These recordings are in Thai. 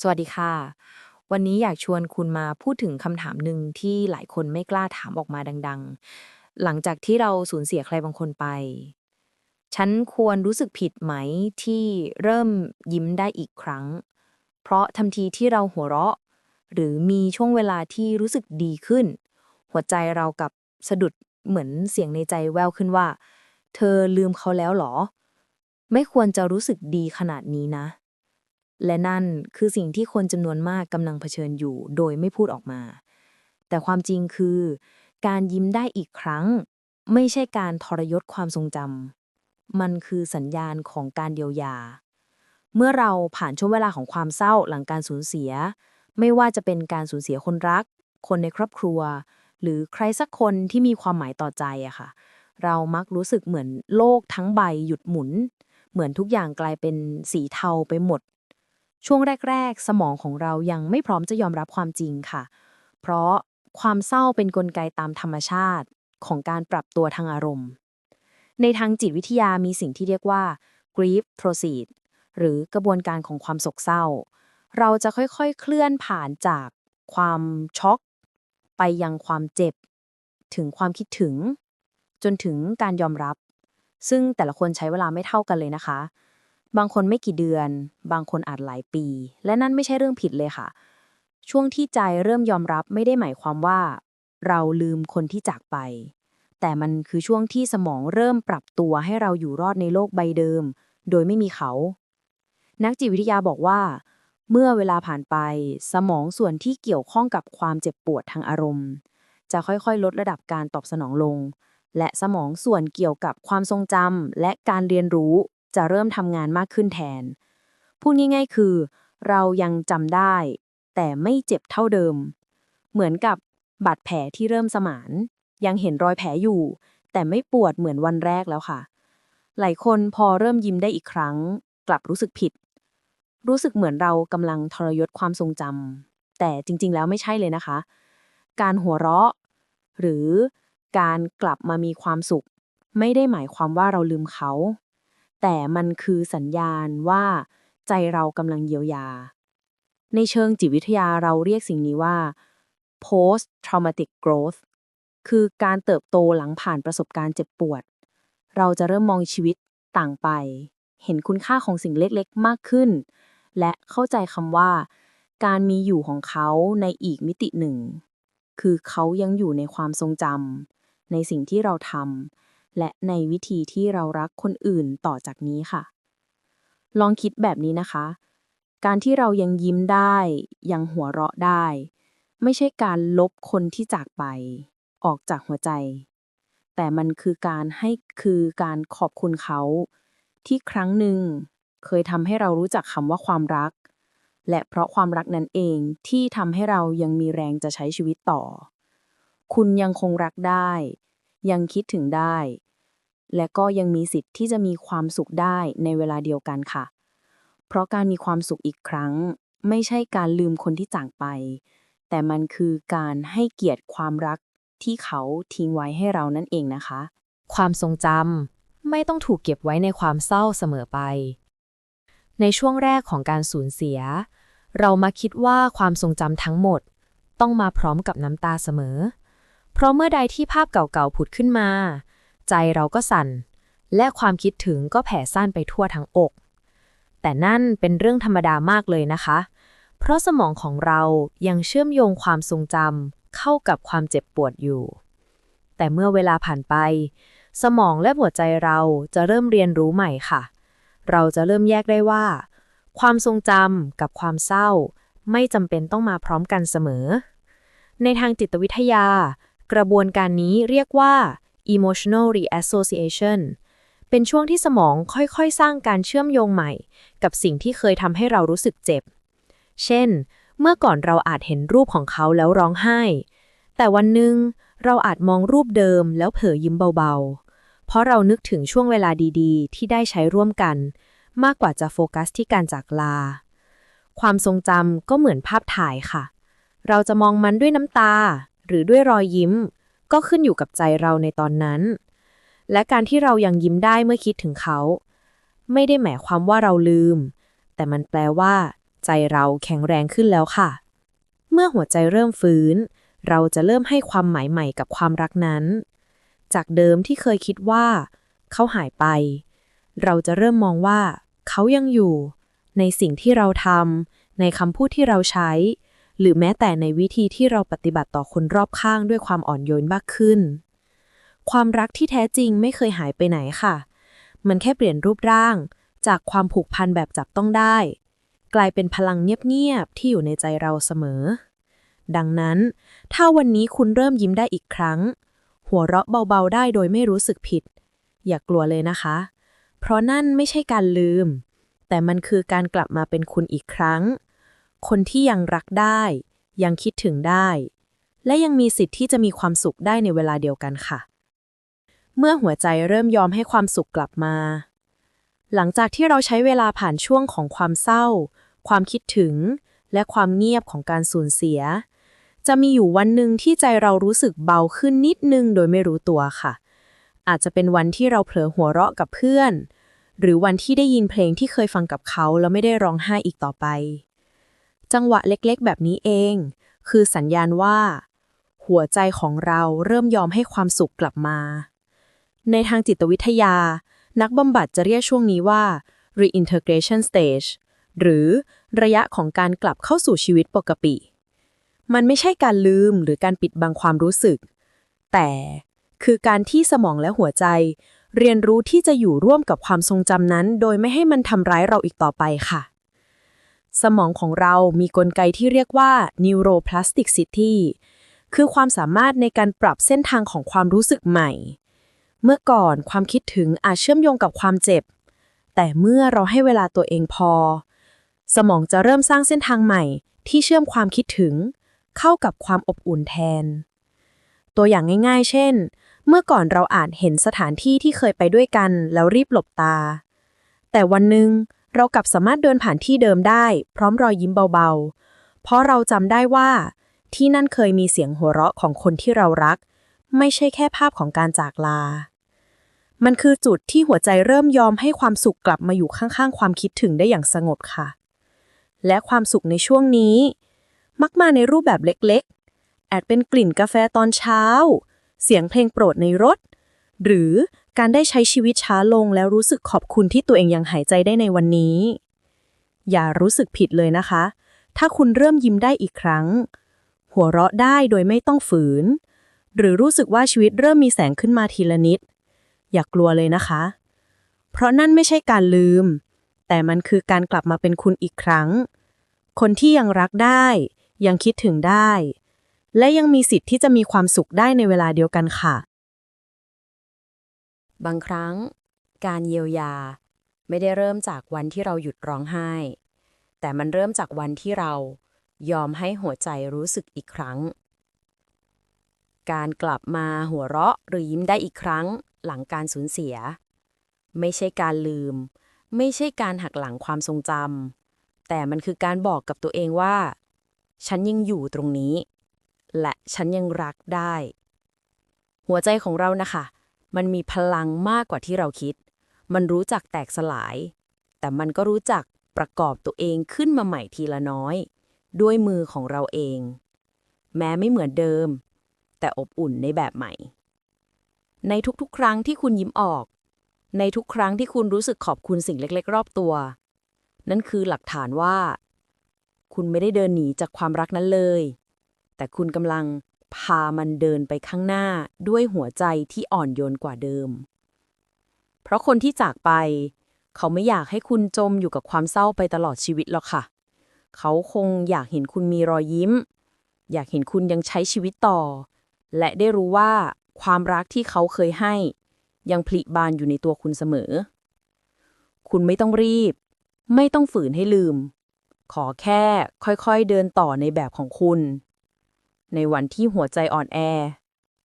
สวัสดีค่ะ วันนี้อยากชวนคุณมาพูดถึงคำถามหนึ่งที่หลายคนไม่กล้าถามออกมาดัง ๆ หลังจากที่เราสูญเสียใครบางคนไป ฉันควรรู้สึกผิดไหมที่เริ่มยิ้มได้อีกครั้ง เพราะทันทีที่เราหัวเราะ หรือมีช่วงเวลาที่รู้สึกดีขึ้น หัวใจเรากับสะดุดเหมือนเสียงในใจแววขึ้นว่า เธอลืมเขาแล้วเหรอ ไม่ควรจะรู้สึกดีขนาดนี้นะ และนั่นคือสิ่งที่คนจำนวนมากกำลังเผชิญอยู่โดยไม่พูดออกมา แต่ความจริงคือ การยิ้มได้อีกครั้ง ไม่ใช่การทรยศความทรงจำมันคือสัญญาณของการเยียวยา เมื่อเราผ่านช่วงเวลาของความเศร้าหลังการสูญเสีย ไม่ว่าจะเป็นการสูญเสียคนรัก คนในครอบครัว หรือใครสักคนที่มีความหมายต่อใจอะค่ะ เรามักรู้สึกเหมือนโลกทั้งใบหยุดหมุน เหมือนทุกอย่างกลายเป็นสีเทาไปหมด ช่วงแรก ๆ สมองของเรายังไม่พร้อมจะยอมรับความจริงค่ะ เพราะความเศร้าเป็นนกลไกตามธรรมชาติของการปรับตัวทางอารมณ์ ในทางจิตวิทยามีสิ่งที่เรียกว่า grief process หรือกระบวนการของความโศกเศร้า เราจะค่อยๆ เคลื่อนผ่านจากความช็อก ไปยังความเจ็บ ถึงความคิดถึง จนถึงการยอมรับ ซึ่งแต่ละคนใช้เวลาไม่เท่ากันเลยนะคะ บางคนไม่กี่เดือน บางคนอาจหลายปี และนั่นไม่ใช่เรื่องผิดเลยค่ะ ช่วงที่ใจเริ่มยอมรับไม่ได้หมายความว่า เราลืมคนที่จากไป แต่มันคือช่วงที่สมองเริ่มปรับตัวให้เราอยู่รอดในโลกใบเดิม โดยไม่มีเขา นักจิตวิทยาบอกว่า เมื่อเวลาผ่านไป สมองส่วนที่เกี่ยวข้องกับความเจ็บปวดทางอารมณ์ จะค่อยๆ ลดระดับการตอบสนองลงและสมองส่วนเกี่ยวกับความทรงจำและการเรียนรู้ จะเริ่มทำงานมากขึ้นแทน พูดง่ายๆคือ เรายังจำได้ แต่ไม่เจ็บเท่าเดิม เหมือนกับบาดแผลที่เริ่มสมาน ยังเห็นรอยแผลอยู่ แต่ไม่ปวดเหมือนวันแรกแล้วค่ะ หลายคนพอเริ่มยิ้มได้อีกครั้ง กลับรู้สึกผิด รู้สึกเหมือนเรากำลังทรยศความทรงจำแต่จริง ๆ แล้วไม่ใช่เลยนะคะ การหัวเราะ หรือการกลับมามีความสุข ไม่ได้หมายความว่าเราลืมเขา แต่มันคือสัญญาณว่า ใจเรากำลังเยียวยา ในเชิงจิตวิทยาเราเรียกสิ่งนี้ว่า post traumatic growth คือการเติบโตหลังผ่านประสบการณ์เจ็บปวด เราจะเริ่มมองชีวิตต่างไป เห็นคุณค่าของสิ่งเล็กๆ มากขึ้น และเข้าใจคำว่า การมีอยู่ของเขาในอีกมิติหนึ่ง คือเขายังอยู่ในความทรงจำในสิ่งที่เราทำ และในวิธีที่เรารักคนอื่นต่อจากนี้ค่ะ ลองคิดแบบนี้นะคะ การที่เรายังยิ้มได้ ยังหัวเราะได้ ไม่ใช่การลบคนที่จากไป ออกจากหัวใจ แต่มันคือการให้คือการขอบคุณเขา ที่ครั้งหนึ่งเคยทำให้เรารู้จักคำว่าความรัก และเพราะความรักนั้นเองที่ทำให้เรายังมีแรงจะใช้ชีวิตต่อ คุณยังคงรักได้ ยังคิดถึงได้ และก็ยังมีสิทธิ์ที่จะมีความสุขได้ในเวลาเดียวกันค่ะ เพราะการมีความสุขอีกครั้ง ไม่ใช่การลืมคนที่จากไป แต่มันคือการให้เกียรติความรักที่เขาทิ้งไว้ให้เรานั่นเองนะคะ ความทรงจำไม่ต้องถูกเก็บไว้ในความเศร้าเสมอไป ในช่วงแรกของการสูญเสีย เรามาคิดว่าความทรงจำทั้งหมด ต้องมาพร้อมกับน้ำตาเสมอ เพราะเมื่อใดที่ภาพเก่าๆผุดขึ้นมา ใจเราก็สั่น และความคิดถึงก็แผ่ซ่านไปทั่วทั้งอก แต่นั่นเป็นเรื่องธรรมดามากเลยนะคะ เพราะสมองของเรายังเชื่อมโยงความทรงจำเข้ากับความเจ็บปวดอยู่ แต่เมื่อเวลาผ่านไป สมองและหัวใจเราจะเริ่มเรียนรู้ใหม่ค่ะ เราจะเริ่มแยกได้ว่า ความทรงจำกับความเศร้า ไม่จำเป็นต้องมาพร้อมกันเสมอ ในทางจิตวิทยา กระบวนการนี้เรียกว่า emotional reassociation เป็นช่วงที่สมองค่อยๆ สร้างการเชื่อมโยงใหม่ กับสิ่งที่เคยทำให้เรารู้สึกเจ็บ เช่น เมื่อก่อนเราอาจเห็นรูปของเขาแล้วร้องไห้ แต่วันหนึ่งเราอาจมองรูปเดิมแล้วเผลอยิ้มเบาๆ เพราะเรานึกถึงช่วงเวลาดีๆ ที่ได้ใช้ร่วมกัน มากกว่าจะโฟกัสที่การจากลา ความทรงจำก็เหมือนภาพถ่ายค่ะ เราจะมองมันด้วยน้ำตา หรือด้วยรอยยิ้ม ก็ขึ้นอยู่กับใจเราในตอนนั้น และการที่เรายังยิ้มได้เมื่อคิดถึงเขา ไม่ได้หมายความว่าเราลืม แต่มันแปลว่า ใจเราแข็งแรงขึ้นแล้วค่ะ เมื่อหัวใจเริ่มฟื้น เราจะเริ่มให้ความหมายใหม่กับความรักนั้น จากเดิมที่เคยคิดว่า เขาหายไป เราจะเริ่มมองว่า เขายังอยู่ ในสิ่งที่เราทำในคำพูดที่เราใช้ หรือแม้แต่ในวิธีที่เราปฏิบัติต่อคนรอบข้างด้วยความอ่อนโยนมากขึ้น ความรักที่แท้จริงไม่เคยหายไปไหนค่ะ มันแค่เปลี่ยนรูปร่าง จากความผูกพันแบบจับต้องได้ กลายเป็นพลังเงียบๆที่อยู่ในใจเราเสมอ ดังนั้น ถ้าวันนี้คุณเริ่มยิ้มได้อีกครั้ง หัวเราะเบาๆได้โดยไม่รู้สึกผิด อย่ากกลัวเลยนะคะ เพราะนั่นไม่ใช่การลืม แต่มันคือการกลับมาเป็นคุณอีกครั้ง คนที่ยังรักได้ ยังคิดถึงได้ และยังมีสิทธิ์ที่จะมีความสุขได้ในเวลาเดียวกันค่ะ เมื่อหัวใจเริ่มยอมให้ความสุขกลับมา หลังจากที่เราใช้เวลาผ่านช่วงของความเศร้า ความคิดถึง และความเงียบของการสูญเสีย จะมีอยู่วันหนึ่งที่ใจเรารู้สึกเบาขึ้นนิดนึงโดยไม่รู้ตัวค่ะ อาจจะเป็นวันที่เราเผลอหัวเราะกับเพื่อนหรือวันที่ได้ยินเพลงที่เคยฟังกับเขาแล้วไม่ได้ร้องไห้อีกต่อไป จังหวะเล็กๆ แบบนี้เอง คือสัญญาณว่า หัวใจของเราเริ่มยอมให้ความสุขกลับมา ในทางจิตวิทยา นักบำบัดจะเรียกช่วงนี้ว่า reintegration stage หรือระยะของการกลับเข้าสู่ชีวิตปกติ มันไม่ใช่การลืมหรือการปิดบังความรู้สึก แต่คือการที่สมองและหัวใจ เรียนรู้ที่จะอยู่ร่วมกับความทรงจำนั้น โดยไม่ให้มันทำร้ายเราอีกต่อไปค่ะ สมองของเรามีกลไกที่เรียกว่า neuroplasticity คือความสามารถในการปรับเส้นทางของความรู้สึกใหม่ เมื่อก่อนความคิดถึงอาจเชื่อมโยงกับความเจ็บ แต่เมื่อเราให้เวลาตัวเองพอ สมองจะเริ่มสร้างเส้นทางใหม่ ที่เชื่อมความคิดถึง เข้ากับความอบอุ่นแทน ตัวอย่างง่าย ๆ เช่น เมื่อก่อนเราอาจเห็นสถานที่ที่เคยไปด้วยกันแล้วรีบหลบตา แต่วันหนึ่ง เรากลับสามารถเดินผ่านที่เดิมได้ พร้อมรอยยิ้มเบาๆ เพราะเราจำได้ว่า ที่นั่นเคยมีเสียงหัวเราะของคนที่เรารัก ไม่ใช่แค่ภาพของการจากลา มันคือจุดที่หัวใจเริ่มยอมให้ความสุขกลับมาอยู่ข้างๆ ความคิดถึงได้อย่างสงบค่ะ และความสุขในช่วงนี้ มักมาในรูปแบบเล็กๆ อาจเป็นกลิ่นกาแฟตอนเช้า เสียงเพลงโปรดในรถ หรือ การได้ใช้ชีวิตช้าลงแล้วรู้สึกขอบคุณที่ตัวเองยังหายใจได้ในวันนี้ อย่ารู้สึกผิดเลยนะคะ ถ้าคุณเริ่มยิ้มได้อีกครั้ง หัวเราะได้โดยไม่ต้องฝืน หรือรู้สึกว่าชีวิตเริ่มมีแสงขึ้นมาทีละนิด อย่ากลัวเลยนะคะ เพราะนั่นไม่ใช่การลืม แต่มันคือการกลับมาเป็นคุณอีกครั้ง คนที่ยังรักได้ ยังคิดถึงได้ และยังมีสิทธิ์ที่จะมีความสุขได้ในเวลาเดียวกันค่ะ บางครั้ง การเยียวยา ไม่ได้เริ่มจากวันที่เราหยุดร้องไห้ แต่มันเริ่มจากวันที่เรายอมให้หัวใจรู้สึกอีกครั้ง การกลับมาหัวเราะหรือยิ้มได้อีกครั้ง หลังการสูญเสีย ไม่ใช่การลืม ไม่ใช่การหักหลังความทรงจำแต่มันคือการบอกกับตัวเองว่า ฉันยังอยู่ตรงนี้ และฉันยังรักได้ หัวใจของเรานะคะ มันมีพลังมากกว่าที่เราคิด มันรู้จักแตกสลาย แต่มันก็รู้จักประกอบตัวเองขึ้นมาใหม่ทีละน้อย ด้วยมือของเราเอง แม้ไม่เหมือนเดิม แต่อบอุ่นในแบบใหม่ ในทุกๆ ครั้งที่คุณยิ้มออก ในทุกครั้งที่คุณรู้สึกขอบคุณสิ่งเล็กๆ รอบตัว นั่นคือหลักฐานว่า คุณไม่ได้เดินหนีจากความรักนั้นเลย แต่คุณกำลัง พามันเดินไปข้างหน้าด้วยหัวใจที่อ่อนโยนกว่าเดิม เพราะคนที่จากไป เขาไม่อยากให้คุณจมอยู่กับความเศร้าไปตลอดชีวิตหรอกค่ะ เขาคงอยากเห็นคุณมีรอยยิ้ม อยากเห็นคุณยังใช้ชีวิตต่อ และได้รู้ว่าความรักที่เขาเคยให้ ยังผลิบานอยู่ในตัวคุณเสมอ คุณไม่ต้องรีบ ไม่ต้องฝืนให้ลืม ขอแค่ค่อยๆเดินต่อในแบบของคุณ ในวันที่หัวใจอ่อนแอ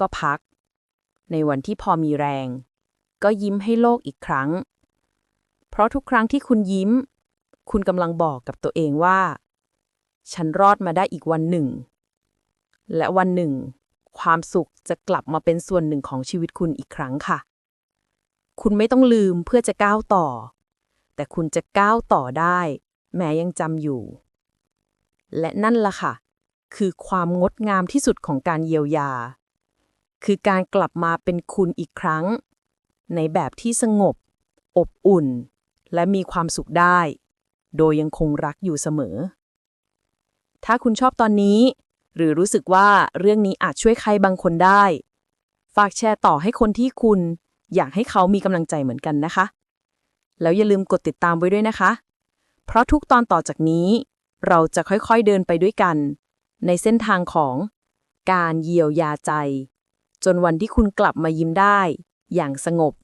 ก็พัก ในวันที่พอมีแรง ก็ยิ้มให้โลกอีกครั้ง เพราะทุกครั้งที่คุณยิ้ม คุณกำลังบอกกับตัวเองว่า ฉันรอดมาได้อีกวันหนึ่ง และวันหนึ่ง ความสุขจะกลับมาเป็นส่วนหนึ่งของชีวิตคุณอีกครั้งค่ะ คุณไม่ต้องลืมเพื่อจะก้าวต่อ แต่คุณจะก้าวต่อได้ แม้ยังจำอยู่ และนั่นล่ะค่ะ คือความงดงามที่สุดของการเยียวยา คือการกลับมาเป็นคุณอีกครั้ง ในแบบที่สงบ อบอุ่น และมีความสุขได้ โดยยังคงรักอยู่เสมอ ถ้าคุณชอบตอนนี้ หรือรู้สึกว่าเรื่องนี้อาจช่วยใครบางคนได้ ฝากแชร์ต่อให้คนที่คุณ อยากให้เขามีกำลังใจเหมือนกันนะคะ แล้วอย่าลืมกดติดตามไว้ด้วยนะคะ เพราะทุกตอนต่อจากนี้ เราจะค่อยๆเดินไปด้วยกัน ในเส้นทางของการเยียวยาใจ จนวันที่คุณกลับมายิ้มได้ อย่างสงบ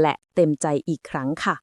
และเต็มใจอีกครั้งค่ะ